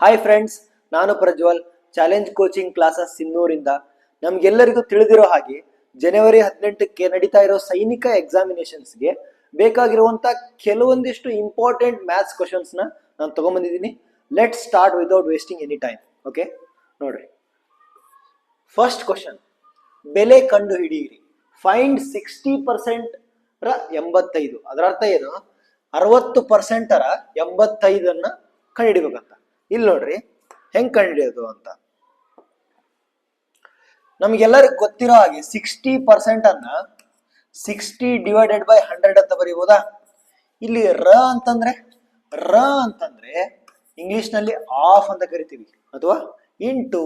Hi friends ನಾನು Prajwal challenge coaching classes ಸಿನ್ನೂರಿಂದ. ನಮ್ಗೆಲ್ಲರಿಗೂ ತಿಳಿದಿರೋ ಹಾಗೆ ಜನವರಿ ಹದಿನೆಂಟಕ್ಕೆ ನಡೀತಾ ಇರೋ ಸೈನಿಕ ಎಕ್ಸಾಮಿನೇಷನ್ಸ್ಗೆ ಬೇಕಾಗಿರುವಂತ ಕೆಲವೊಂದಿಷ್ಟು ಇಂಪಾರ್ಟೆಂಟ್ ಮ್ಯಾಥ್ಸ್ ಕ್ವಶನ್ಸ್ನ ನಾನು ತಗೊಂಬಂದಿದ್ದೀನಿ. Let start without wasting any time okay ನೋಡ್ರಿ. ಫಸ್ಟ್ ಕ್ವಶನ್ ಬೆಲೆ ಕಂಡು ಹಿಡಿಯಿರಿ ಫೈಂಡ್ ಸಿಕ್ಸ್ಟಿ ಪರ್ಸೆಂಟ್ ರ ಎಂಬತ್ತೈದು. ಅದರ ಅರ್ಥ ಏನು? ಅರವತ್ತು ಪರ್ಸೆಂಟರ ಎಂಬತ್ತೈದನ್ನ ಕಂಡುಹಿಡಿಬೇಕಂತ ಇಲ್ಲಿ ನೋಡ್ರಿ, ಹೆಂಗ್ ಕಂಡಿಡಿಯೋದು ಅಂತ. ನಮ್ಗೆಲ್ಲರಿಗೂ ಗೊತ್ತಿರೋ ಹಾಗೆ ಸಿಕ್ಸ್ಟಿ ಪರ್ಸೆಂಟ್ ಅನ್ನ ಸಿಕ್ಸ್ಟಿ ಡಿವೈಡೆಡ್ ಬೈ ಹಂಡ್ರೆಡ್ ಅಂತ ಬರೀಬೋದಾ? ಇಲ್ಲಿ ರ ಅಂತಂದ್ರೆ ರ ಅಂತಂದ್ರೆ ಇಂಗ್ಲಿಷ್ನಲ್ಲಿ ಆಫ್ ಅಂತ ಕರಿತೀವಿ. ಅಥವಾ ಇಂಟು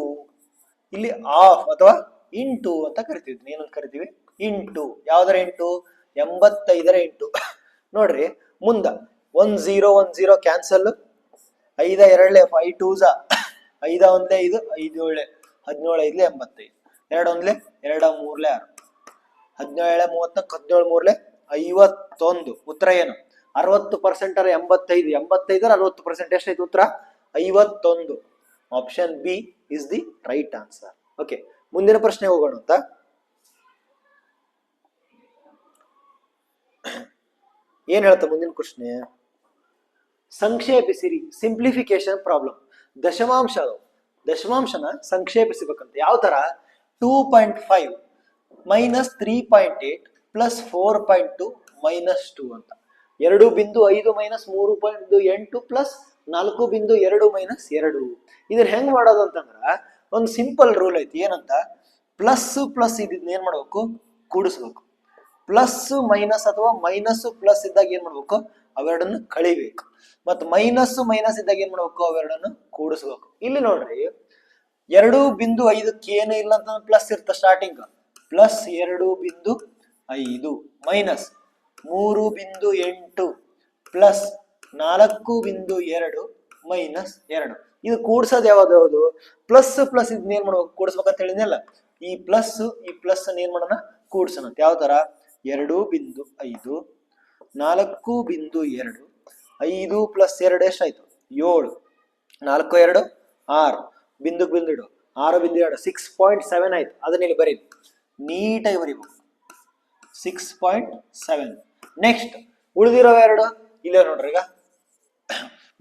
ಇಲ್ಲಿ ಆಫ್ ಅಥವಾ ಇಂಟು ಅಂತ ಕರಿತೀವಿ ಏನಂತ ಕರಿತೀವಿ ಇಂಟು ಯಾವ್ದರ ಇಂಟು ಎಂಬತ್ತೈದರ ಇಂಟು ನೋಡ್ರಿ, ಮುಂದ one zero one zero cancel ಐದ ಎರಡ್ಲೆ ಫೈ ಟೂಸ, ಐದ ಒಂದ್ಲೆ ಐದು ಐದು ಏಳೆ ಹದಿನೇಳು, ಐದ್ಲೆ ಎಂಬತ್ತೈದು. ಎರಡು ಒಂದ್ಲೆ ಎರಡ ಮೂರ್ಲೆ ಆರು. ಹದಿನೇಳೆ ಮೂವತ್ತಕ್ಕೆ ಹದಿನೇಳು ಮೂರ್ಲೆ ಐವತ್ತೊಂದು. ಉತ್ತರ ಏನು? ಅರವತ್ತು ಪರ್ಸೆಂಟ್ ಅರ ಎಂಬತ್ತೈದು. ಎಂಬತ್ತೈದರ ಅರವತ್ತು ಪರ್ಸೆಂಟ್ ಎಷ್ಟೈತು ಉತ್ತರ? ಐವತ್ತೊಂದು. Option B is the right answer okay ಮುಂದಿನ ಪ್ರಶ್ನೆ ಹೋಗೋಣ ಅಂತ. ಏನ್ ಹೇಳ್ತಾ ಮುಂದಿನ ಪ್ರಶ್ನೆ? ಸಂಕ್ಷೇಪಿಸಿರಿ ಸಿಂಪ್ಲಿಫಿಕೇಶನ್ ಪ್ರಾಬ್ಲಮ್ ದಶಮಾಂಶ. ದಶಮಾಂಶನ ಸಂಕ್ಷೇಪಿಸಬೇಕಂತ. ಯಾವ ತರ two point five minus three point eight plus four point two minus two ಅಂತ. ಎರಡು ಬಿಂದು ಐದು ಮೈನಸ್ ಮೂರು ಪಾಯಿಂಟ್ ಎಂಟು ಪ್ಲಸ್ ನಾಲ್ಕು ಬಿಂದು ಎರಡು ಮೈನಸ್ ಎರಡು. ಇದನ್ನ ಹೆಂಗ್ ಮಾಡೋದು ಅಂತಂದ್ರ, ಒಂದು ಸಿಂಪಲ್ ರೂಲ್ ಐತಿ. ಏನಂತ? ಪ್ಲಸ್ ಪ್ಲಸ್ ಇದನ್ನ ಏನ್ ಮಾಡ್ಬೇಕು? ಕೂಡಿಸ್ಬೇಕು. ಪ್ಲಸ್ ಮೈನಸ್ ಅಥವಾ ಮೈನಸ್ ಪ್ಲಸ್ ಇದ್ದಾಗ ಏನ್ ಮಾಡ್ಬೇಕು? ಅವೆರಡನ್ನು ಕಳಿಬೇಕು. ಮತ್ ಮೈನಸ್ ಮೈನಸ್ ಇದ್ದಾಗ ಏನ್ ಮಾಡ್ಬೇಕು? ಅವೆರಡನ್ನು ಕೂಡಿಸ್ಬೇಕು. ಇಲ್ಲಿ ನೋಡ್ರಿ, ಎರಡು ಬಿಂದು ಐದಕ್ಕೆ ಏನು ಇಲ್ಲ ಅಂತ ಪ್ಲಸ್ ಇರ್ತ ಸ್ಟಾರ್ಟಿಂಗ್ ಪ್ಲಸ್ ಎರಡು ಬಿಂದು ಐದು ಮೈನಸ್ ಮೂರು ಬಿಂದು ಎಂಟು ಪ್ಲಸ್ ನಾಲ್ಕು ಬಿಂದು ಎರಡು ಮೈನಸ್ ಎರಡು. ಇದು ಕೂಡ್ಸೋದು ಯಾವ್ದು ಯಾವುದು? ಪ್ಲಸ್ ಪ್ಲಸ್ ಇದನ್ನ ಏನ್ ಮಾಡ್ಬೇಕು? ಕೂಡಿಸ್ಬೇಕಂತ ಹೇಳಿದ್ನಲ್ಲ? ಈ ಪ್ಲಸ್ ಈ ಪ್ಲಸ್ ಏನ್ ಮಾಡೋಣ? ಕೂಡ್ಸೋಣ ಯಾವ ತರ ಎರಡು ಬಿಂದು ಐದು ನಾಲ್ಕು ಬಿಂದು ಎರಡು, ಐದು ಪ್ಲಸ್ ಎರಡು ಎಷ್ಟಾಯ್ತು? ಏಳು. ನಾಲ್ಕು, ಎರಡು, ಆರು. ಬಿಂದು ಬಿಂದು ಇಡು. ಆರು ಬಿಂದು ಎರಡು ಸಿಕ್ಸ್ ಪಾಯಿಂಟ್ ಸೆವೆನ್ ಆಯ್ತು. ಅದನ್ನ ಇಲ್ಲಿ ಬರೀ ನೀಟಾಗಿ ಬರೀಬೇಕು ಸಿಕ್ಸ್ ಪಾಯಿಂಟ್ ಸೆವೆನ್ ನೆಕ್ಸ್ಟ್ ಉಳಿದಿರೋ ಎರಡು, ಇಲ್ಲ ನೋಡ್ರಿ ಈಗ.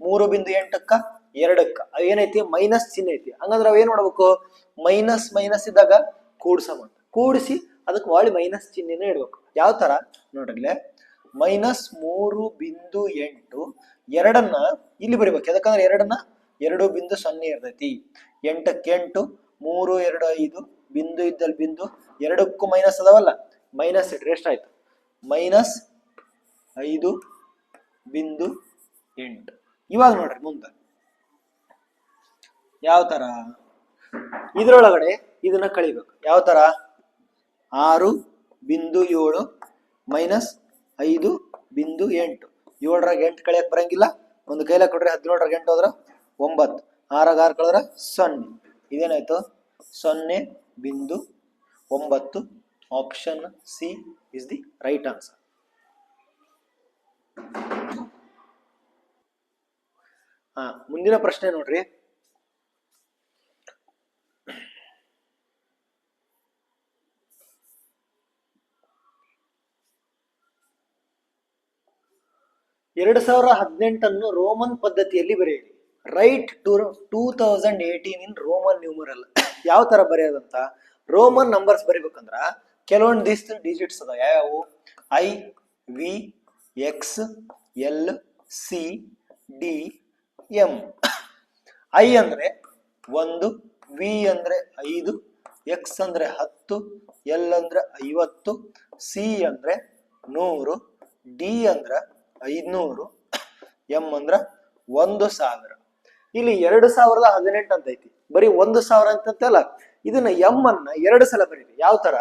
ಮೂರು ಬಿಂದು ಎಂಟಕ್ಕ, ಎರಡಕ್ಕ. ಏನೈತಿ? ಮೈನಸ್ ಚಿಹ್ನೆ ಐತಿ. ಹಂಗಂದ್ರೆ ಅವ್ ಏನ್ ಮಾಡ್ಬೇಕು? ಮೈನಸ್ ಮೈನಸ್ ಇದ್ದಾಗ ಕೂಡ್ಸಮ ಕೂಡಿಸಿ ಅದಕ್ಕೆ ಒಳ್ಳೆ ಮೈನಸ್ ಚಿಹ್ನೆನ ಇಡ್ಬೇಕು. ಯಾವ ತರ ನೋಡ್ರಿ ಮೈನಸ್ ಮೂರು ಬಿಂದು ಎಂಟು ಎರಡನ್ನ ಇಲ್ಲಿ ಬರಿಬೇಕು. ಯಾಕಂದ್ರೆ ಎರಡನ್ನ ಎರಡು ಬಿಂದು ಸೊನ್ನೆ ಇರ್ತೈತಿ. ಎಂಟಕ್ಕೆ ಎಂಟು, ಮೂರು, ಎರಡು, ಐದು, ಬಿಂದು ಇದ್ದಲ್ಲಿ ಬಿಂದು ಎರಡಕ್ಕೂ ಮೈನಸ್ ಅದಾವಲ್ಲ? ಮೈನಸ್ ಇಟ್ರೆ ಎಷ್ಟಾಯ್ತು ಮೈನಸ್ ಐದು ಬಿಂದು ಎಂಟು. ಇವಾಗ ನೋಡ್ರಿ ಮುಂದೆ. ಯಾವ ತರ? ಇದ್ರೊಳಗಡೆ ಇದನ್ನ ಕಳಿಬೇಕು. ಯಾವ ತರ? ಆರು ಬಿಂದು ಏಳು ಮೈನಸ್ ಐದು ಬಿಂದು ಎಂಟು. ಏಳರಾಗ ಎಂಟು ಕಳೆಯಕ್ಕೆ ಬರಂಗಿಲ್ಲ. ಒಂದು ಕೈಲಾಗ ಕೊಡ್ರಿ ಹದಿನೇಳರಾಗ ಎಂಟು ಹೋದ್ರೆ ಒಂಬತ್ತು. ಆರಾಗ ಆರು ಕಳೆದ್ರೆ ಸೊನ್ನೆ. ಇದೇನಾಯ್ತು? ಸೊನ್ನೆ ಬಿಂದು ಒಂಬತ್ತು. Option C is the right answer ಹಾ, ಮುಂದಿನ ಪ್ರಶ್ನೆ ನೋಡ್ರಿ. ಎರಡು ಸಾವಿರ ಹದಿನೆಂಟನ್ನು ರೋಮನ್ ಪದ್ಧತಿಯಲ್ಲಿ ಬರೆಯಿರಿ. Write to two thousand eighteen in Roman numeral. ಯಾವ ತರ ಬರೆಯೋದಂತ? ರೋಮನ್ ನಂಬರ್ಸ್ ಬರಿಬೇಕಂದ್ರ ಕೆಲವೊಂದು ದಿಸ್ ಡಿಜಿಟ್ಸ್ ಅದ ಯಾವ್ಯಾವು? I, V, X, L, C, D, M. I ಅಂದ್ರೆ ಒಂದು, ವಿ ಅಂದ್ರೆ ಐದು, ಎಕ್ಸ್ ಅಂದ್ರೆ ಹತ್ತು, ಎಲ್ ಅಂದ್ರೆ ಐವತ್ತು, ಸಿ ಅಂದ್ರೆ ನೂರು, ಡಿ ಅಂದ್ರೆ ಐದ್ನೂರು ಎಂ ಅಂದ್ರ ಒಂದು ಸಾವಿರ. ಇಲ್ಲಿ ಎರಡು ಸಾವಿರದ ಹದಿನೆಂಟು ಅಂತ ಐತಿ. ಬರೀ ಒಂದು ಸಾವಿರ ಅಂತಂತಲ್ಲ ಇದನ್ನ ಎಂ ಅನ್ನ ಎರಡು ಸಲ ಬರೀರಿ. ಯಾವ ತರ?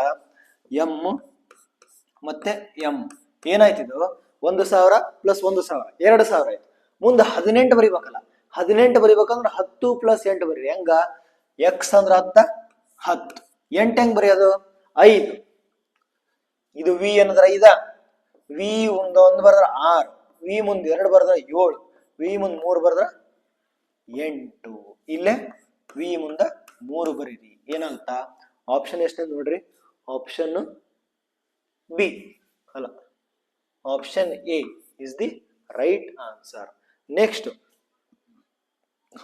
ಎಂ ಮತ್ತೆ ಎಂ ಏನಾಯ್ತಿದು ಒಂದು ಸಾವಿರ ಪ್ಲಸ್ ಒಂದು ಸಾವಿರ. ಎರಡು ಸಾವಿರ ಆಯ್ತು. ಮುಂದೆ ಹದಿನೆಂಟು ಬರಿಬೇಕಲ್ಲ. ಹದಿನೆಂಟು ಬರಿಬೇಕಂದ್ರೆ ಹತ್ತು ಪ್ಲಸ್ ಎಂಟು ಬರೀರಿ. ಹೆಂಗ? ಎಕ್ಸ್ ಅಂದ್ರ ಹತ್ತ, ಹತ್ತು. ಎಂಟು ಹೆಂಗ್ ಬರೆಯೋದು? ಐದು. ಇದು ವಿ ಏನಂದ್ರ ಐದ. ವಿ ಒಂದು ಒಂದು ಬರೆದ್ರೆ ಆರು, ವಿ ಮುಂದೆ ಎರಡು ಬರೆದ್ರೆ ಏಳು, ವಿ ಮುಂದೆ ಮೂರು ಬರೆದ್ರೆ ಎಂಟು. ಇಲ್ಲೇ ವಿ ಮುಂದೆ ಮೂರು ಬರೀರಿ. ಏನಂತ? ಆಪ್ಷನ್ ಎಷ್ಟು ನೋಡ್ರಿ? Option B. ಅಲ್ಲ option A is the right answer next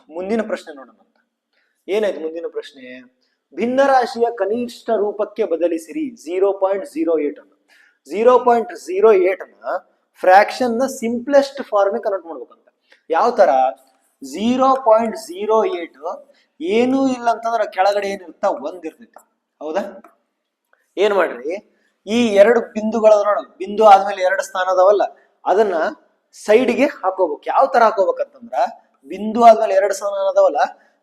ಮುಂದಿನ ಪ್ರಶ್ನೆ ನೋಡೋಣ ಅಂತ. ಏನಾಯ್ತು ಮುಂದಿನ ಪ್ರಶ್ನೆ? ಭಿನ್ನರಾಶಿಯ ಕನಿಷ್ಠ ರೂಪಕ್ಕೆ ಬದಲಿಸಿರಿ ಜೀರೋ ಪಾಯಿಂಟ್ ಜೀರೋ ಏಟ್ ಅನ್ನು. ಜೀರೋ ಪಾಯಿಂಟ್ ಜೀರೋ ಏಟ್ನ ಫ್ರಾಕ್ಷನ್ನ ಸಿಂಪ್ಲೆಸ್ಟ್ ಫಾರ್ಮಿಗೆ ಕನ್ವರ್ಟ್ ಮಾಡ್ಬೇಕಂತ. ಯಾವ ತರ? ಜೀರೋ ಪಾಯಿಂಟ್ ಜೀರೋ ಏಟ್ ಏನೂ ಇಲ್ಲ ಅಂತಂದ್ರೆ ಕೆಳಗಡೆ ಏನಿರುತ್ತ ಒಂದ್ ಇರ್ತೈತಿ. ಹೌದಾ? ಏನ್ ಮಾಡ್ರಿ? ಈ ಎರಡು ಬಿಂದುಗಳ ನೋಡ, ಬಿಂದು ಆದ್ಮೇಲೆ ಎರಡು ಸ್ಥಾನ ಅದಾವಲ್ಲ, ಅದನ್ನ ಸೈಡ್ಗೆ ಹಾಕೋಬೇಕು. ಯಾವ ತರ ಹಾಕೋಬೇಕಂತಂದ್ರ, ಬಿಂದು ಆದ್ಮೇಲೆ ಎರಡು ಸ್ಥಾನ ಅದಾವಲ್ಲ,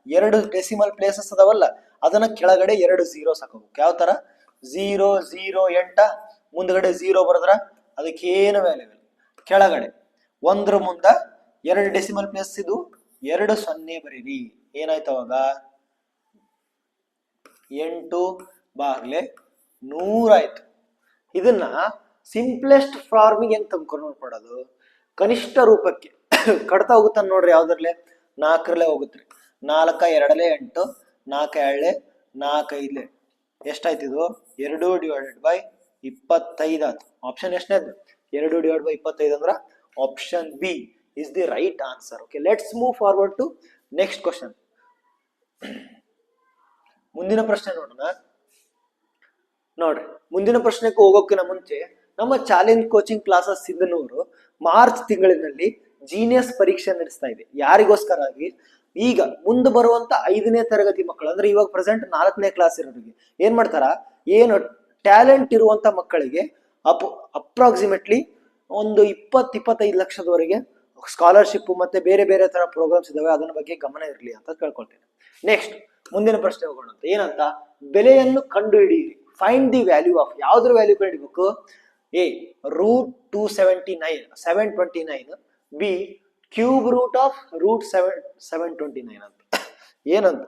ಎರಡು ಡೆಸಿಮಲ್ ಪ್ಲೇಸಸ್ ಅದಾವಲ್ಲ, ಅದನ್ನ ಕೆಳಗಡೆ ಎರಡು ಝೀರೋಸ್ ಹಾಕೋಬೇಕು. ಯಾವ ತರ? ಝೀರೋ ಝೀರೋ ಎಂಟ ಮುಂದ್ಗಡೆ ಝೀರೋ ಬರೆದ್ರ ಅದಕ್ಕೆ ಏನು ವ್ಯಾಲ್ಯೂ ಇಲ್ಲ. ಕೆಳಗಡೆ, ಒಂದ್ರ ಮುಂದ ಎರಡು ಡೆಸಿಮಲ್ ಪ್ಲೇಸ್ ಇದು, ಎರಡು ಸೊನ್ನೆ ಬರೀರಿ. ಏನಾಯ್ತು ಅವಾಗ? ಎಂಟು ಬಾಗ್ಲೆ ನೂರಾಯ್ತು ಇದನ್ನ ಸಿಂಪ್ಲೆಸ್ಟ್ ಫಾರ್ಮಿಗೆ ಹೆಂಗ್ ತಂದ್ಕೊಂಡು ನೋಡ್ಕೊಡೋದು ಕನಿಷ್ಠ ರೂಪಕ್ಕೆ. ಕಡ್ತಾ ಹೋಗುತ್ತೆ ನೋಡ್ರಿ ಯಾವ್ದ್ರಲ್ಲೇ? ನಾಲ್ಕರಲ್ಲೇ ಹೋಗುತ್ತೆ. ನಾಲ್ಕ ಎರಡಲೆ ಎಂಟು, ನಾಲ್ಕ ಎರಡಲೆ ನಾಲ್ಕೈದಲೆ. ಎಷ್ಟಾಯ್ತಿದು ಎರಡು ಡಿವೈಡೆಡ್ ಬೈ ಇಪ್ಪತ್ತೈದು ಆಯ್ತು. ಆಪ್ಷನ್ ಎಷ್ಟನೇದು? ಎರಡು ಡಿವೈಡ್ ಬೈ ಇಪ್ಪತ್ತೈದು ಅಂದ್ರ option B is the right answer okay let's move forward to next question ಮುಂದಿನ ಪ್ರಶ್ನೆ ನೋಡೋಣ. ನೋಡ್ರಿ, ಮುಂದಿನ ಪ್ರಶ್ನೆಗೆ ಹೋಗೋಕ್ಕಿಂತ ಮುಂಚೆ ನಮ್ಮ challenge coaching classes Siddanur March ತಿಂಗಳಿನಲ್ಲಿ ಜೀನಿಯಸ್ ಪರೀಕ್ಷೆ ನಡೆಸ್ತಾ ಇದೆ. ಯಾರಿಗೋಸ್ಕರ ಆಗಿ ಈಗ ಮುಂದೆ ಬರುವಂತ ಐದನೇ ತರಗತಿ ಮಕ್ಕಳು, ಅಂದ್ರೆ ಇವಾಗ ಪ್ರೆಸೆಂಟ್ ನಾಲ್ಕನೇ ಕ್ಲಾಸ್ ಇರೋರಿಗೆ. ಏನ್ ಮಾಡ್ತಾರ? ಏನು ಟ್ಯಾಲೆಂಟ್ ಇರುವಂತ ಮಕ್ಕಳಿಗೆ ಅಪ್, ಅಪ್ರಾಕ್ಸಿಮೇಟ್ಲಿ ಒಂದು ಇಪ್ಪತ್ತು ಇಪ್ಪತ್ತೈದು ಲಕ್ಷದವರೆಗೆ ಸ್ಕಾಲರ್ಶಿಪ್ ಮತ್ತೆ ಬೇರೆ ಬೇರೆ ತರ ಪ್ರೋಗ್ರಾಮ್ಸ್ ಇದಾವೆ, ಅದನ್ನ ಬಗ್ಗೆ ಗಮನ ಇರಲಿ ಅಂತ ಕೇಳ್ಕೊಳ್ತೇನೆ ನೆಕ್ಸ್ಟ್ ಮುಂದಿನ ಪ್ರಶ್ನೆ ಹೋಗೋಣ ಏನಂತ? ಬೆಲೆಯನ್ನು ಕಂಡುಹಿಡಿಯಿರಿ. ಫೈಂಡ್ ದಿ ವ್ಯಾಲ್ಯೂ ಆಫ್ ಯಾವ್ದ್ರ ವ್ಯಾಲ್ಯೂ ಕಂಡುಹಿಡಿಬೇಕು? A root two seventy nine seven twenty nine B cube root of root seven seven twenty nine ಅಂತ. ಏನಂತ?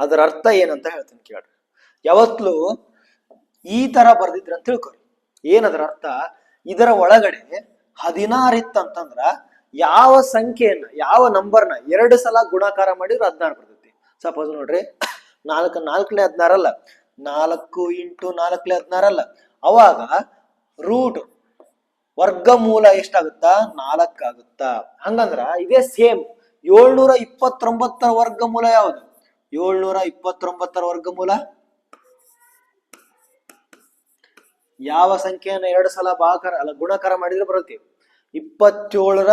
ಅದರ ಅರ್ಥ ಏನಂತ ಹೇಳ್ತೀನಿ ಕೇಳ್ರಿ ಯಾವತ್ಲೂ ಈ ತರ ಬರ್ದಿದ್ರ ಅಂತ ತಿಳ್ಕೊರಿ. ಏನದ್ರ ಅರ್ಥ? ಇದರ ಒಳಗಡೆ ಹದಿನಾರು ಇತ್ತಂತಂದ್ರ ಯಾವ ಸಂಖ್ಯೆಯನ್ನ, ಯಾವ ನಂಬರ್ನ ಎರಡು ಸಲ ಗುಣಾಕಾರ ಮಾಡಿದ್ರೆ ಹದಿನಾರು ಬರ್ತೈತಿ. ಸಪೋಸ್ ನೋಡ್ರಿ, ನಾಲ್ಕು, ನಾಲ್ಕನೇ ಹದಿನಾರಲ್ಲ ನಾಲ್ಕು ಇಂಟು ನಾಲ್ಕನೇ ಹದಿನಾರಲ್ಲ ಅವಾಗ ರೂಟ್ ವರ್ಗಮೂಲ ಎಷ್ಟಾಗುತ್ತಾ? ನಾಲ್ಕಾಗುತ್ತಾ? ಹಂಗಂದ್ರ ಇದೇ ಸೇಮ್ ಏಳ್ನೂರ ಇಪ್ಪತ್ತೊಂಬತ್ತರ ವರ್ಗಮೂಲ ಯಾವುದು? ಏಳ್ನೂರ ಇಪ್ಪತ್ತೊಂಬತ್ತರ ವರ್ಗಮೂಲ? ಯಾವ ಸಂಖ್ಯೆಯನ್ನು ಎರಡು ಸಲ ಬಾಕರ, ಅಲ್ಲ ಗುಣಕಾರ ಮಾಡಿದ್ರೆ ಬರುತ್ತೆ. ಇಪ್ಪತ್ತೇಳರ,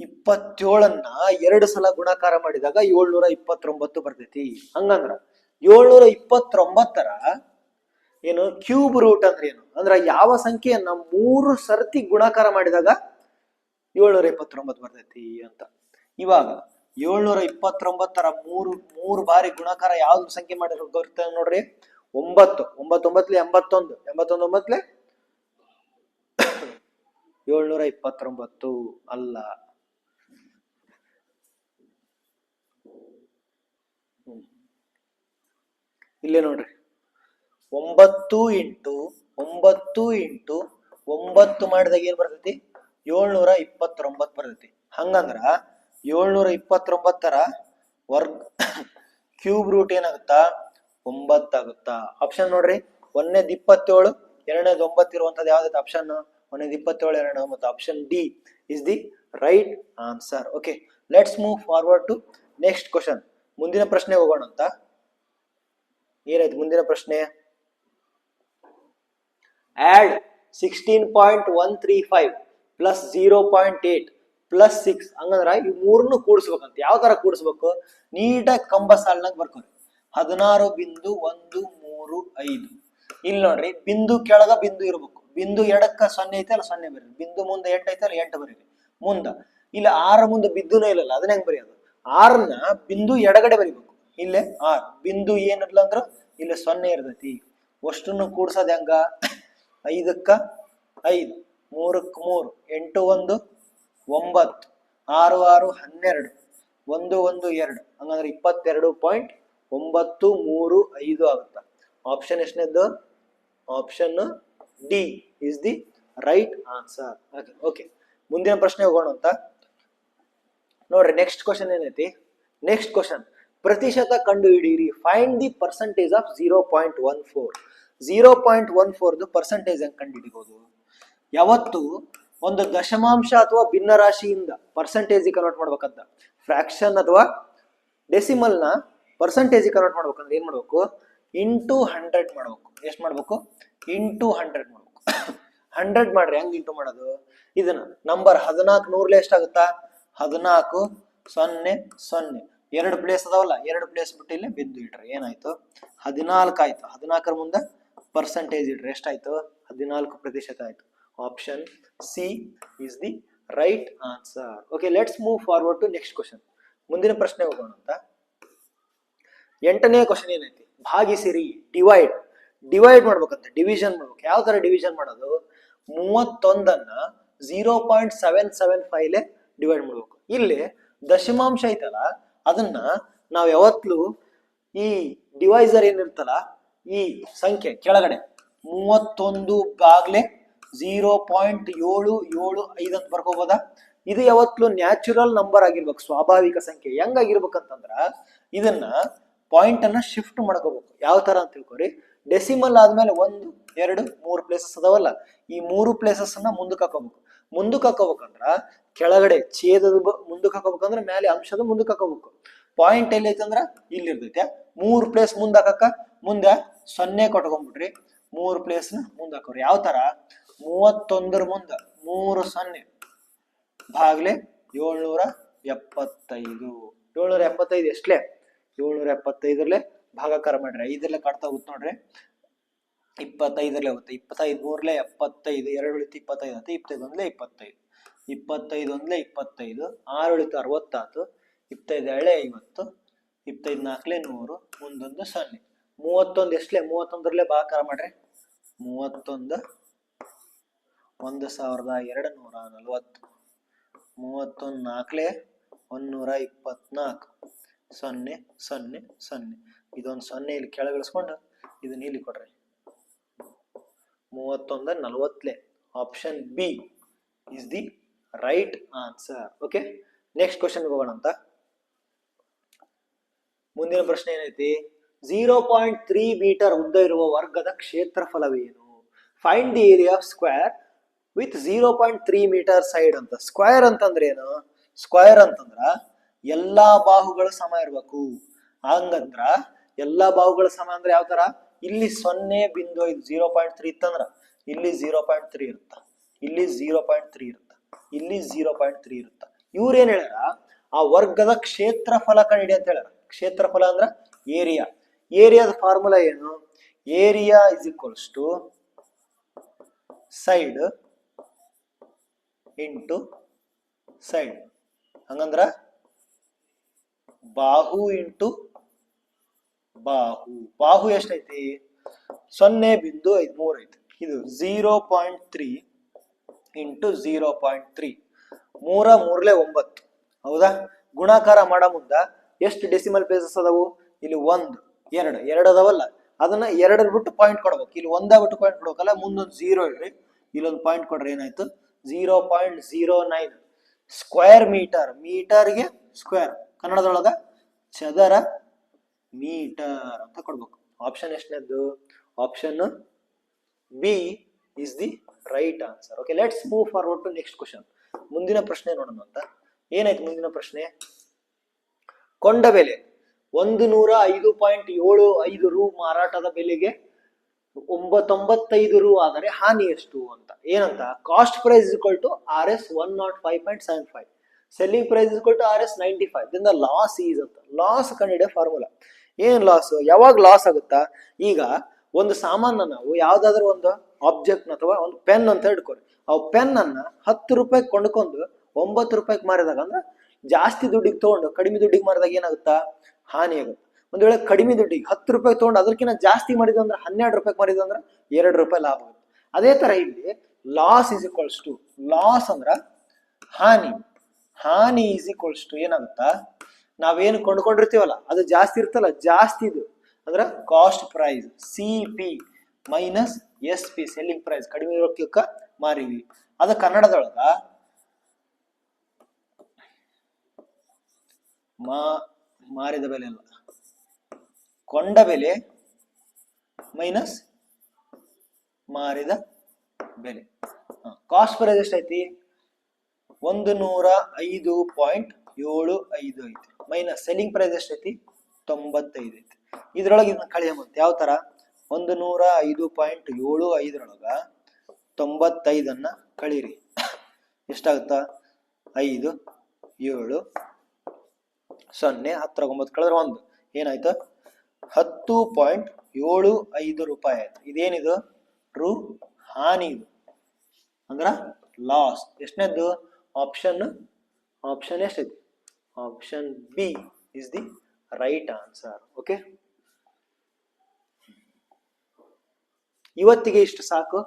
ಇಪ್ಪತ್ತೇಳನ್ನ ಎರಡು ಸಲ ಗುಣಕಾರ ಮಾಡಿದಾಗ ಏಳ್ನೂರ ಇಪ್ಪತ್ತೊಂಬತ್ತು ಬರ್ತೈತಿ. ಹಂಗಂದ್ರ ಏಳ್ನೂರ ಇಪ್ಪತ್ತೊಂಬತ್ತರ ಏನು ಕ್ಯೂಬ್ ರೂಟ್ ಅಂದ್ರೆ ಏನು? ಅಂದ್ರ ಯಾವ ಸಂಖ್ಯೆಯನ್ನ ಮೂರು ಸರ್ತಿ ಗುಣಕಾರ ಮಾಡಿದಾಗ ಏಳ್ನೂರ ಇಪ್ಪತ್ತೊಂಬತ್ತು ಬರ್ತೈತಿ ಅಂತ. ಇವಾಗ ಏಳ್ನೂರ ಇಪ್ಪತ್ತೊಂಬತ್ತರ ಮೂರು ಮೂರು ಬಾರಿ ಗುಣಕಾರ ಯಾವ್ದು ಸಂಖ್ಯೆ ಮಾಡಿರೋ ಬರ್ತದೆ ನೋಡ್ರಿ? ಒಂಬತ್ತು ಒಂಬತ್ತೊಂಬತ್ಲೆ ಎಂಬತ್ತೊಂದು ಎಂಬತ್ತೊಂದು ಒಂಬತ್ಲೆ ಏಳ್ನೂರ ಇಪ್ಪತ್ತೊಂಬತ್ತು ಅಲ್ಲ. ಇಲ್ಲೇ ನೋಡ್ರಿ. ಒಂಬತ್ತು ಇಂಟು ಒಂಬತ್ತು ಇಂಟು ಒಂಬತ್ತು ಮಾಡಿದಾಗ ಏನ್ ಬರ್ತೈತಿ? ಏಳ್ನೂರ ಇಪ್ಪತ್ತೊಂಬತ್ತು ಬರ್ತೈತಿ. ಹಂಗಂದ್ರ ಏಳ್ನೂರ ಇಪ್ಪತ್ತೊಂಬತ್ತರ ವರ್ಗ, ಕ್ಯೂಬ್ ರೂಟ್ ಏನಾಗುತ್ತಾ? ಒಂಬತ್ತಾಗುತ್ತಾ? ಆಪ್ಷನ್ ನೋಡ್ರಿ. ಒಂದನೇದು ಇಪ್ಪತ್ತೇಳು, ಎರಡನೇದು ಒಂಬತ್ತು ಇರುವಂತದ್ದು ಯಾವ್ದು ಆಪ್ಷನ್ ಒಂದನೇದು ಇಪ್ಪತ್ತೇಳು ಎರಡನೇ ಮತ್ತು option D is the right answer okay let's move forward to next question ಮುಂದಿನ ಪ್ರಶ್ನೆ ಹೋಗೋಣ ಅಂತ. ಏನಾಯ್ತು ಮುಂದಿನ ಪ್ರಶ್ನೆ? Add sixteen point one three five plus zero point eight plus six ಹಂಗಂದ್ರ ಈ ಮೂರನ್ನು ಕೂಡಿಸ್ಬೇಕಂತ. ಯಾವ ತರ ಕೂಡಿಸ್ಬೇಕು? ನೀಟಾಗಿ ಕಂಬ ಸಾಲ್ನಾಗ ಬರ್ಕೋರಿ. ಹದಿನಾರು ಬಿಂದು ಒಂದು ಮೂರು ಐದು. ಇಲ್ಲಿ ನೋಡ್ರಿ, ಬಿಂದು ಕೆಳಗ ಬಿಂದು ಇರ್ಬೇಕು. ಬಿಂದು ಎಡಕ್ಕ ಸೊನ್ನೆ ಐತೆ ಅಲ್ಲ ಸೊನ್ನೆ ಬರೀರಿ. ಬಿಂದು ಮುಂದೆ ಎಂಟು ಐತೆ ಅಲ್ಲ ಎಂಟು ಬರೀರಿ. ಮುಂದ. ಇಲ್ಲಿ ಆರ ಮುಂದೆ ಬಿದ್ದುನೂ ಇಲ್ಲಲ್ಲ, ಅದನ್ನ ಹೆಂಗ್ ಬರೆಯೋದು? ಆರನ್ನ ಬಿಂದು ಎಡಗಡೆ ಬರಿಬೇಕು. ಇಲ್ಲೇ ಆರ್. ಬಿಂದು ಏನಿಲ್ಲ ಅಂದ್ರ, ಇಲ್ಲಿ ಸೊನ್ನೆ ಇರ್ತೈತಿ. ಅಷ್ಟನ್ನು ಕೂಡ್ಸೋದ್ ಹೆಂಗ? ಐದಕ್ಕ ಐದು. ಮೂರಕ್ಕ ಮೂರು. ಎಂಟು ಒಂದು, ಒಂಬತ್ತು. ಆರು ಆರು ಹನ್ನೆರಡು. ಒಂದು ಒಂದು ಎರಡು. ಹಂಗಂದ್ರೆ ಇಪ್ಪತ್ತೆರಡು ಪಾಯಿಂಟ್ ಒಂಬತ್ತು ಮೂರು ಐದು ಆಗುತ್ತ? Option ಎಷ್ಟನೇದ್ದು? Option D is the right answer okay ಮುಂದಿನ ಪ್ರಶ್ನೆ ಹೋಗೋಣ ಅಂತ. ನೋಡ್ರಿ ನೆಕ್ಸ್ಟ್ ಕ್ವಶನ್ ಏನೈತಿ? ನೆಕ್ಸ್ಟ್ ಕ್ವಶನ್ ಪ್ರತಿಶತ ಕಂಡು ಹಿಡೀರಿ find the percentage of zero point one four zero point one ಫೋರ್ದು percentage ಹೆಂಗ್ ಕಂಡು ಹಿಡಿಬೋದು ಯಾವತ್ತು? ಒಂದು ದಶಮಾಂಶ ಅಥವಾ ಭಿನ್ನರಾಶಿಯಿಂದ ಪರ್ಸೆಂಟೇಜ್ ಕನ್ವರ್ಟ್ ಮಾಡ್ಬೇಕಂತ. ಫ್ರಾಕ್ಷನ್ ಅಥವಾ ಡೆಸಿಮಲ್ನ ಪರ್ಸೆಂಟೇಜ್ ಕನ್ವರ್ಟ್ ಮಾಡ್ಬೇಕಂದ್ರೆ ಏನ್ ಮಾಡ್ಬೇಕು? ಇಂಟು ಹಂಡ್ರೆಡ್ ಮಾಡ್ಬೇಕು. ಎಷ್ಟು ಮಾಡ್ಬೇಕು? ಇಂಟು ಹಂಡ್ರೆಡ್ ಮಾಡ್ಬೇಕು. ಹಂಡ್ರೆಡ್ ಮಾಡ್ರಿ ಹೆಂಗ್ ಇಂಟು ಮಾಡೋದು? ಇದನ್ನ ನಂಬರ್ ಹದಿನಾಲ್ಕು ನೂರ್ಲೆ ಎಷ್ಟಾಗುತ್ತಾ ಹದಿನಾಲ್ಕು ಸೊನ್ನೆ ಸೊನ್ನೆ. ಎರಡು ಪ್ಲೇಸ್ ಅದಾವಲ್ಲ, ಎರಡು ಪ್ಲೇಸ್ ಬಿಟ್ಟು ಇಲ್ಲಿ ಬಿದ್ದು ಇಡ್ರಿ ಏನಾಯ್ತು? ಹದಿನಾಲ್ಕು ಆಯ್ತು. ಹದಿನಾಲ್ಕರ ಮುಂದೆ ಪರ್ಸೆಂಟೇಜ್ ಇಡ್ರಿ ಎಷ್ಟಾಯ್ತು? ಹದಿನಾಲ್ಕು ಪ್ರತಿಶತ ಆಯ್ತು. Option C is the right answer okay let's move forward to next question ಮುಂದಿನ ಪ್ರಶ್ನೆ ಹೋಗೋಣ ಅಂತ ಎಂಟನೇ ಕ್ವಶನ್ ಏನೈತಿ? ಭಾಗಿಸಿರಿ ಡಿವೈಡ್ ಡಿವೈಡ್ ಮಾಡ್ಬೇಕಂತ ಡಿವಿಷನ್ ಮಾಡ್ಬೇಕು. ಯಾವ ತರ ಡಿವಿಷನ್ ಮಾಡೋದು? ಮೂವತ್ತೊಂದನ್ನ ಜೀರೋ ಪಾಯಿಂಟ್ ಸೆವೆನ್ ಸೆವೆನ್ ಫೈವ್ಲೆ ಡಿವೈಡ್ ಮಾಡ್ಬೇಕು. ಇಲ್ಲಿ ದಶಮಾಂಶ ಐತಲ್ಲ, ಅದನ್ನ ನಾವು ಯಾವತ್ತೂ ಈ ಡಿವೈಸರ್ ಏನಿರ್ತಲ್ಲ, ಈ ಸಂಖ್ಯೆ ಕೆಳಗಡೆ ಮೂವತ್ತೊಂದು ಬಾಗ್ಲೆ ಜೀರೋ ಪಾಯಿಂಟ್ ಏಳು ಏಳು ಐದು ಅಂತ ಬರ್ಕೋಬೋದಾ? ಇದು ಯಾವತ್ತೂ ನ್ಯಾಚುರಲ್ ನಂಬರ್ ಆಗಿರ್ಬೇಕು, ಸ್ವಾಭಾವಿಕ ಸಂಖ್ಯೆ. ಹೆಂಗಾಗಿರ್ಬೇಕಂತಂದ್ರ, ಇದನ್ನ ಪಾಯಿಂಟ್ ಅನ್ನ ಶಿಫ್ಟ್ ಮಾಡ್ಕೋಬೇಕು. ಯಾವ ತರ ಅಂತ ತಿಳ್ಕೊರಿ ಡೆಸಿಮಲ್ ಆದ್ಮೇಲೆ ಒಂದು, ಎರಡು, ಮೂರು ಪ್ಲೇಸಸ್ ಅದಾವಲ್ಲ, ಈ ಮೂರು ಪ್ಲೇಸಸ್ ಅನ್ನ ಮುಂದಕ್ಕೆ ಹಾಕೋಬೇಕು. ಮುಂದಕ್ಕೆ ಹಾಕೋಬೇಕಂದ್ರ ಕೆಳಗಡೆ ಛೇದದ ಮುಂದಕ್ಕೆ ಹಾಕೋಬೇಕಂದ್ರ ಮೇಲೆ ಅಂಶದ ಮುಂದಕ್ಕೆ ಹಾಕೋಬೇಕು. ಪಾಯಿಂಟ್ ಎಲ್ಲಿ ಐತಂದ್ರ ಇಲ್ಲಿ ಇರ್ತೈತೆ ಮೂರು ಪ್ಲೇಸ್ ಮುಂದೆ ಹಾಕಕ್ಕ, ಮುಂದೆ ಸೊನ್ನೆ ಕೊಟ್ಕೊಂಡ್ಬಿಟ್ರಿ ಮೂರು ಪ್ಲೇಸ್ನ ಮುಂದೆ ಹಾಕೋರಿ. ಯಾವ ತರ? ಮೂವತ್ತೊಂದರ ಮುಂದೆ ಮೂರು ಸೊನ್ನೆ ಬಾಗ್ಲೆ ಏಳ್ನೂರ ಎಪ್ಪತ್ತೈದು. ಏಳ್ನೂರ ಎಪ್ಪತ್ತೈದು ಎಷ್ಟಲೇ? ಏಳ್ನೂರ ಎಪ್ಪತ್ತೈದರಲ್ಲೇ ಭಾಗಾಕಾರ ಮಾಡ್ರಿ. ಐದರಲ್ಲೇ ಕಟ್ತಾ ಹೋಗುತ್ತೆ ನೋಡ್ರಿ. ಇಪ್ಪತ್ತೈದರಲ್ಲೇ ಹೋಗುತ್ತೆ. ಇಪ್ಪತ್ತೈದು ಮೂರಲೆ ಎಪ್ಪತ್ತೈದು, ಎರಡು ಉಳಿತು ಇಪ್ಪತ್ತೈದು ಆಯ್ತು. ಇಪ್ಪತ್ತೈದು ಒಂದ್ಲೆ ಇಪ್ಪತ್ತೈದು. ಇಪ್ಪತ್ತೈದು ಒಂದ್ಲೆ ಇಪ್ಪತ್ತೈದು. ಆರು ಉಳಿತು ಅರವತ್ತಾತು ಇಪ್ಪತ್ತೈದು ಎಳೆ ಐವತ್ತು. ಇಪ್ಪತ್ತೈದು ನಾಲ್ಕಲೆ ನೂರು. ಒಂದೊಂದು ಸೊನ್ನೆ. ಮೂವತ್ತೊಂದು ಎಷ್ಟಲೇ? ಮೂವತ್ತೊಂದರಲ್ಲೇ ಭಾಗಾಕಾರ ಮಾಡ್ರಿ. ಮೂವತ್ತೊಂದು, ಒಂದು ಸಾವಿರದ ಎರಡು ನೂರ ನಲವತ್ತು. ಮೂವತ್ತೊಂದು ನಾಲ್ಕಲೆ ಒಂದುನೂರ ಇಪ್ಪತ್ನಾಲ್ಕು. ಸೊನ್ನೆ ಸೊನ್ನೆ ಸೊನ್ನೆ. ಇದೊಂದು ಸೊನ್ನೆ ಇಲ್ಲಿ ಕೆಳಗಿಳಿಸ್ಕೊಂಡು ಇದನ್ನ ಇಲ್ಲಿ ಕೊಡ್ರಿ. ಮೂವತ್ತೊಂದ ನಲವತ್ತಲೆ option B is the right answer okay next question ಹೋಗೋಣ ಅಂತ ಮುಂದಿನ ಪ್ರಶ್ನೆ ಏನೈತಿ? ಝೀರೋ ಪಾಯಿಂಟ್ ತ್ರೀ ಮೀಟರ್ ಉದ್ದ ಇರುವ ವರ್ಗದ ಕ್ಷೇತ್ರಫಲವೇನು? Find the area of square with zero point three metre side ಅಂತ. ಸ್ಕ್ವೇರ್ ಅಂತಂದ್ರೆ ಏನು? ಸ್ಕ್ವೇರ್ ಅಂತಂದ್ರ ಎಲ್ಲಾ ಬಾಹುಗಳು ಸಮ ಇರ್ಬೇಕು. ಹಂಗಂದ್ರ ಎಲ್ಲಾ ಬಾಹುಗಳು ಸಮ ಅಂದ್ರೆ ಯಾವ ತರ? ಇಲ್ಲಿ ಸೊನ್ನೆ ಬಿಂದು ಐದು ಜೀರೋ ಪಾಯಿಂಟ್ ತ್ರೀ ಇತ್ತಂದ್ರ ಇಲ್ಲಿ ಜೀರೋ ಪಾಯಿಂಟ್ ತ್ರೀ ಇರುತ್ತ. ಇಲ್ಲಿ ಜೀರೋ ಪಾಯಿಂಟ್ ತ್ರೀ ಇರುತ್ತ. ಇಲ್ಲಿ ಜೀರೋ ಪಾಯಿಂಟ್ ತ್ರೀ ಇರುತ್ತ. ಇವ್ರೇನ್ ಹೇಳ ಹೇಳ್ಯಾರ? ಆ ವರ್ಗದ ಕ್ಷೇತ್ರಫಲ ಕಂಡಿಡಿ ಅಂತ ಹೇಳ್ಯಾರ. ಕ್ಷೇತ್ರಫಲ ಅಂದ್ರ ಏರಿಯಾ ಏರಿಯಾದ ಫಾರ್ಮುಲಾ ಏನು? Area is equals to side into side ಹಂಗಂದ್ರ ಬಾಹು ಇಂಟು ಬಾಹು. ಬಾಹು ಎಷ್ಟೈತಿ? ಸೊನ್ನೆ ಬಿಂದು ಐದು ಮೂರು ಐತಿ. ಇದು zero point three into zero point three ಮೂರ ಮೂರ್ಲೆ ಒಂಬತ್ತು. ಹೌದಾ? ಗುಣಾಕಾರ ಮಾಡೋ ಮುಂದ ಎಷ್ಟು ಡೆಸಿಮಲ್ ಪ್ಲೇಸಸ್ ಅದಾವು? ಇಲ್ಲಿ ಒಂದು, ಎರಡು. ಎರಡು ಅದಾವಲ್ಲ? ಅದನ್ನ ಎರಡರ ಬಿಟ್ಟು ಪಾಯಿಂಟ್ ಕೊಡ್ಬೇಕು. ಇಲ್ಲಿ ಒಂದ ಬಿಟ್ಟು ಪಾಯಿಂಟ್ ಕೊಡ್ಬೇಕಲ್ಲ? ಮುಂದೊಂದು ಝೀರೋ ಇಡ್ರಿ ಇಲ್ಲೊಂದು ಪಾಯಿಂಟ್ ಕೊಡ್ರಿ ಏನಾಯ್ತು? Zero point zero nine square metre ಮೀಟರ್ಗೆ ಸ್ಕ್ವೇರ್ ಕನ್ನಡದೊಳಗ ಚದರ ಮೀಟರ್ ಅಂತ ಕೊಡ್ಬೇಕು. Option ಎಷ್ಟನೇದ್ದು? Option B is the right answer okay let's move forward to next question ಮುಂದಿನ ಪ್ರಶ್ನೆ ನೋಡೋಣ ಅಂತ. ಏನಾಯ್ತು ಮುಂದಿನ ಪ್ರಶ್ನೆ? ಕೊಂಡ ಬೆಲೆ ಒಂದು ನೂರ ಐದು ಪಾಯಿಂಟ್ ಏಳು ಐದು ರು ಮಾರಾಟದ ಬೆಲೆಗೆ ಒಂಬತ್ತೊಂಬತ್ತೈದು ರು ಆದರೆ ಹಾನಿ ಎಷ್ಟು ಅಂತ. ಏನಂತ? Cost price equal to R S one naught five point seven five selling price is equal to R S ninety five ದಿಂದ ಲಾಸ್ ಈಸ್ ಅಂತ. ಲಾಸ್ ಕಂಡಿಡಿಯೋ ಫಾರ್ಮುಲಾ ಏನು ಲಾಸ್ ಯಾವಾಗ ಲಾಸ್ ಆಗುತ್ತಾ? ಈಗ ಒಂದು ಸಾಮಾನ ನಾವು ಯಾವ್ದಾದ್ರು ಒಂದು ಆಬ್ಜೆಕ್ಟ್ ಅಥವಾ ಒಂದು ಪೆನ್ ಅಂತ ಹಿಡ್ಕೊರಿ ಆ ಪೆನ್ ಅನ್ನ ಹತ್ತು ರೂಪಾಯಿ ಕೊಂಡ್ಕೊಂಡು ಒಂಬತ್ತು ರೂಪಾಯಿಗೆ ಮಾರಿದಾಗ ಅಂದ್ರೆ ಜಾಸ್ತಿ ದುಡ್ಡಿಗೆ ತೊಗೊಂಡು ಕಡಿಮೆ ದುಡ್ಡಿಗೆ ಮಾರಿದಾಗ ಏನಾಗುತ್ತಾ? ಹಾನಿ ಆಗುತ್ತೆ. ಒಂದು ವೇಳೆ ಕಡಿಮೆ ದುಡ್ಡಿಗೆ ಹತ್ತು ರೂಪಾಯಿ ತೊಗೊಂಡು ಅದಕ್ಕಿಂತ ಜಾಸ್ತಿ ಮಾಡಿದ ಅಂದ್ರೆ ಹನ್ನೆರಡು ರೂಪಾಯಿಗೆ ಮಾರಿದ ಅಂದ್ರೆ ಎರಡು ರೂಪಾಯಿ ಲಾಭ ಆಗುತ್ತೆ. ಅದೇ ತರ ಇಲ್ಲಿ loss is equals to loss ಅಂದ್ರ ಹಾನಿ. ಹಾನಿ ಈಸ್ ಈಕ್ವಲ್ಸ್ ಟು ಏನಂತ ನಾವೇನು ಕೊಂಡ್ಕೊಂಡಿರ್ತೀವಲ್ಲ, ಅದು ಜಾಸ್ತಿ ಇರ್ತಲ್ಲ, ಜಾಸ್ತಿ ಇದು. ಅಂದ್ರೆ cost price C P minus S P selling price ಕಡಿಮೆ ಇರೋಕ್ಕಿಕ್ಕ ಮಾರಿವಿ ಅದು ಕನ್ನಡದೊಳಗ ಮಾ, ಮಾರಿದ ಬೆಲೆ ಅಲ್ಲ. ಕೊಂಡ ಬೆಲೆ ಮೈನಸ್ ಮಾರಿದ ಬೆಲೆ. ಕಾಸ್ಟ್ ಪ್ರೈಸ್ ಎಷ್ಟೈತಿ ಒಂದು ನೂರ ಐದು ಪಾಯಿಂಟ್ ಏಳು ಐದು ಐತಿ. ಮೈನಸ್ ಸೆಲ್ಲಿಂಗ್ ಪ್ರೈಸ್ ಎಷ್ಟೈತಿ? ತೊಂಬತ್ತೈದು ಐತಿ. ಇದ್ರೊಳಗೆ ಇದನ್ನ ಕಳಿಯಮಂತ ಯಾವ ತರ? ಒಂದು ನೂರ ಐದು ಪಾಯಿಂಟ್ ಏಳು ಐದರೊಳಗ ತೊಂಬತ್ತೈದನ್ನ ಕಳೀರಿ. ಎಷ್ಟಾಗುತ್ತಾ? ಐದು, ಏಳು, ಸೊನ್ನೆ, ಹತ್ತರ, ಒಂಬತ್ತು ಕಳೆದ್ರೆ ಒಂದು. ಏನಾಯ್ತು? ಹತ್ತು ಪಾಯಿಂಟ್ ಏಳು ಐದು ರೂಪಾಯಿ ಆಯ್ತು. ಇದೇನಿದು? ರು ಹಾನಿ ಇದು ಅಂದ್ರ ಲಾಸ್ ಎಷ್ಟನೇದ್ದು? ಆಪ್ಷನ್ ಆಪ್ಷನ್ ಎಷ್ಟೈತಿ option B is the right answer okay ಇವತ್ತಿಗೆ ಇಷ್ಟು ಸಾಕು.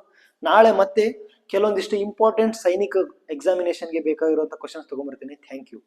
ನಾಳೆ ಮತ್ತೆ ಕೆಲವೊಂದಿಷ್ಟು ಇಂಪಾರ್ಟೆಂಟ್ ಸೈನಿಕ ಎಕ್ಸಾಮಿನೇಷನ್ಗೆ ಬೇಕಾಗಿರುವಂಥ ಕ್ವಶನ್ಸ್ ತಗೊಂಡ್ಬರ್ತೀನಿ. Thank you